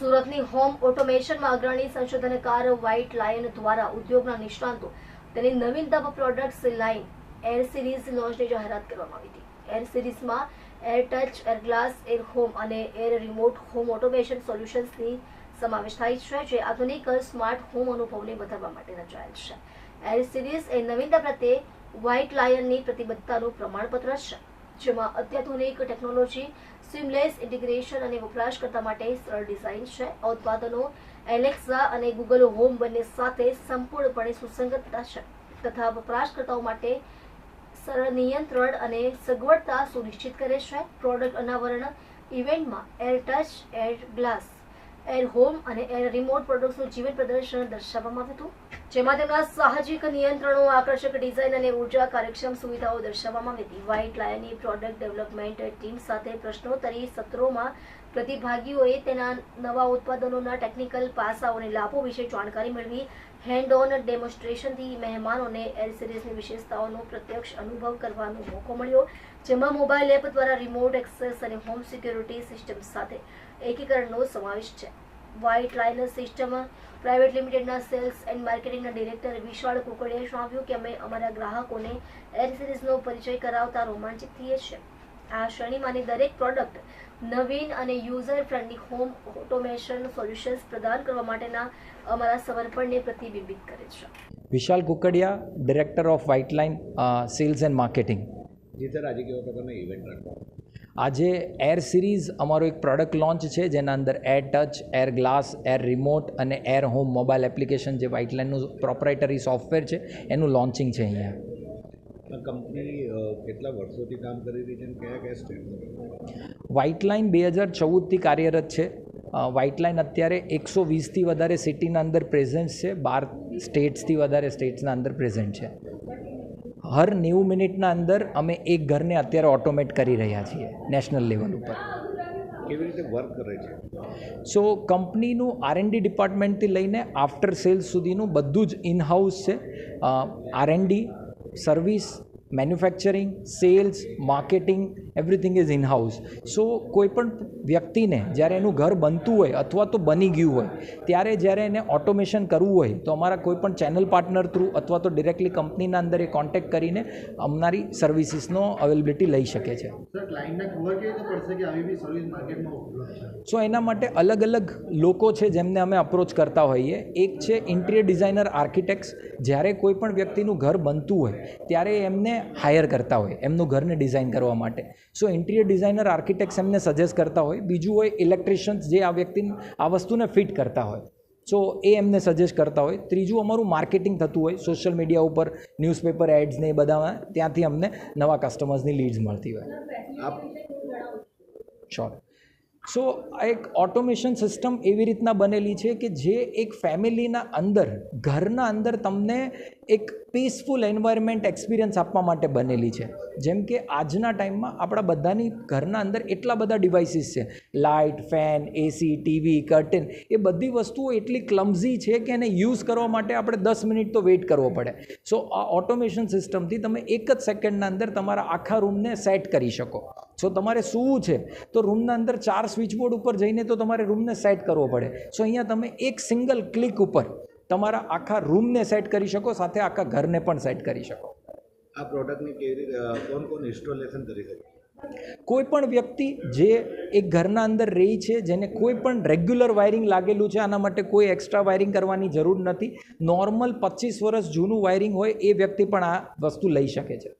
સુરતની હોમ ઓટોમેશનમાં અગ્રણી સંશોધનકાર white lion દ્વારા ઉદ્યોગના નિષ્ણાંતો તેની નવીનતમ પ્રોડક્ટ્સ લાઇન એર સિરીઝ લોન્ચની જાહેરાત કરવામાં આવી હતી. એર સિરીઝમાં air touch, air glass, air home અને એર રિમોટ હોમ ઓટોમેશન સોલ્યુશન્સની સમાવેશ થાય છે, જે આધુનિક સ્માર્ટ હોમ અનુભવને વધારવા માટે રચાયેલ છે. એર સિરીઝ એ નવીનતા પ્રત્યે વ્હાઇટ લાયનની પ્રતિબદ્ધતાનું પ્રમાણપત્ર છે. જેમાં અત્યાધુનિક ટેકનોલોજી સિમલેસ ઇન્ટિગ્રેશન અને વપરાશકર્તા માટે સરળ ડિઝાઇન છે. ઉત્પાદનો એલેક્સા અને ગૂગલ હોમ બંને સાથે સંપૂર્ણપણે સુસંગતતા છે તથા વપરાશકર્તાઓ માટે સરળ નિયંત્રણ અને સગવડતા સુનિશ્ચિત કરે છે. પ્રોડક્ટ અનાવરણ ઇવેન્ટમાં air touch air glass air home અને એર રિમોટ પ્રોડક્ટ્સનું જીવન પ્રદર્શન દર્શાવવામાં આવ્યું હતું. જેમાં તેમના સાહજિક નિયંત્રણો આકર્ષક ડિઝાઇન અને ઊર્જા કાર્યક્ષમ સુવિધાઓ દર્શાવવામાં આવી હતી. વ્હાઇટ લાયનની પ્રોડક્ટ ડેવલપમેન્ટ ટીમ સાથે પ્રશ્નોત્તરી સત્રોમાં પ્રતિભાગીઓએ તેના નવા ઉત્પાદનોના ટેકનિકલ પાસાઓને લાભો વિશે જાણકારી મેળવી. હેન્ડ ઓન ડેમોન્સ્ટ્રેશનથી મહેમાનોને એર સિરીઝની વિશેષતાઓનો પ્રત્યક્ષ અનુભવ કરવાનો મોકો મળ્યો. જેમાં મોબાઈલ એપ દ્વારા રિમોટ એક્સેસ અને હોમ સિક્યોરિટી સિસ્ટમ સાથે એકીકરણનો સમાવેશ છે. વ્હાઇટ લાઇનર સિસ્ટમ પ્રાઇવેટ લિમિટેડના સેલ્સ એન્ડ માર્કેટિંગના ડિરેક્ટર વિશાળ કુકડિયાએ જણાવ્યું કે અમે અમારા ગ્રાહકોને એર સિરીઝનો પરિચય કરાવતા રોમાંચિત થઈએ છીએ. આ શ્રેણીમાંની દરેક પ્રોડક્ટ નવીન અને user friendly home automation solutions પ્રદાન કરવા માટેના અમારા સમર્પણને પ્રતિબિંબિત કરે છે. Vishal Kukadia, director of white line sales and marketing. G sir આજે કેવા પ્રકારના ઇવેન્ટ રાખવા? આજે એર સિરીઝ અમારો એક પ્રોડક્ટ લોન્ચ છે જેના અંદર air touch air glass air remote અને એર હોમ મોબાઈલ એપ્લિકેશન જે વ્હાઇટ લાઇનનું પ્રોપરાઇટરી સોફ્ટવેર છે એનું લોન્ચિંગ છે અહીંયા. કંપની કેટલા વર્ષોથી કામ કરી રહી છે અને કયા કયા સ્ટેટ વ્હાઇટ લાઇન બે હજાર ચૌદથી કાર્યરત છે. વ્હાઇટ લાઇન અત્યારે એકસો વીસથી વધારે સિટીના અંદર પ્રેઝન્ટ છે. બાર સ્ટેટ્સથી વધારે સ્ટેટ્સના અંદર પ્રેઝન્ટ છે. હર નેવું મિનિટના અંદર અમે એક ઘરને અત્યારે ઓટોમેટ કરી રહ્યા છીએ નેશનલ લેવલ ઉપર. કેવી રીતે વર્ક કરે છે? સો કંપનીનું આર ડી ડિપાર્ટમેન્ટથી લઈને આફ્ટર સેલ્સ સુધીનું બધું જ ઇન હાઉસ છે R D service manufacturing sales marketing everything is in house so કોઈ પણ વ્યક્તિને જ્યારે એનું ઘર બનતું હોય અથવા તો બની ગયું હોય ત્યારે જ્યારે એને ઓટોમેશન કરવું હોય તો અમારા કોઈ પણ ચેનલ પાર્ટનર થ્રુ અથવા તો ડિરેક્ટલી કંપનીના અંદર એ કોન્ટેક્ટ કરીને અમારી સર્વિસીસનો અવેલેબિલિટી લઈ શકે છે. સો એના માટે અલગ અલગ લોકો છે જેમને અમે અપ્રોચ કરતા હોઈએ. એક છે ઇન્ટિરિયર ડિઝાઇનર આર્કિટેક્ટ્સ જ્યારે કોઈ પણ વ્યક્તિનું ઘર બનતું હોય ત્યારે એમને હાયર કરતા હોય એમનું ઘરને ડિઝાઇન કરવા માટે. સો ઇન્ટિરિયર ડિઝાઇનર આર્કિટેક્ટ્સ એમને સજેસ્ટ કરતા હોય. બીજું હોય ઇલેક્ટ્રિશિયન્સ જે આ વ્યક્તિને આ વસ્તુને ફિટ કરતા હોય. સો એ એમને સજેસ્ટ કરતા હોય. ત્રીજું અમારું માર્કેટિંગ થતું હોય સોશિયલ મીડિયા ઉપર ન્યૂઝપેપર એડ્સ ને એ બધામાં. ત્યાંથી અમને નવા કસ્ટમર્સની લીડ્સ મળતી હોય. આપ શ્યોર સો આ એક ઓટોમેશન સિસ્ટમ એવી રીતના બનેલી છે કે જે એક ફેમિલીના અંદર, ઘરના અંદર તમને એક પીસફુલ એન્વાયરમેન્ટ એક્સપિરિયન્સ આપવા માટે બનેલી છે. જેમ કે આજના ટાઈમમાં આપણા બધાની ઘરના અંદર એટલા બધા ડિવાઇસીસ છે. Light fan AC TV curtain એ બધી વસ્તુઓ એટલી ક્લમ્ઝી છે કે એને યુઝ કરવા માટે આપણે દસ મિનિટ તો વેઇટ કરવો પડે. સો આ ઓટોમેશન સિસ્ટમથી તમે એક જ સેકન્ડના અંદર તમારા આખા રૂમને સેટ કરી શકો. સો તમારે શું છે તો રૂમના અંદર ચાર સ્વિચબોર્ડ ઉપર જઈને તો તમારે રૂમને સેટ કરવો પડે. સો અહીંયા તમે એક સિંગલ ક્લિક ઉપર તમારા આખા રૂમને સેટ કરી શકો સાથે આખા ઘરને પણ સેટ કરી શકો. આ પ્રોડક્ટને કેવી રીતે કોણ કોણ ઇન્સ્ટોલેશન કરી શકે? કોઈ પણ વ્યક્તિ જે એક ઘરના અંદર રહી છે જેને કોઈ પણ રેગ્યુલર વાયરિંગ લાગેલું છે આના માટે કોઈ એક્સ્ટ્રા વાયરિંગ કરવાની જરૂર નથી. નોર્મલ પચીસ વર્ષ જૂનું વાયરિંગ હોય એ વ્યક્તિ પણ આ વસ્તુ લઈ શકે છે.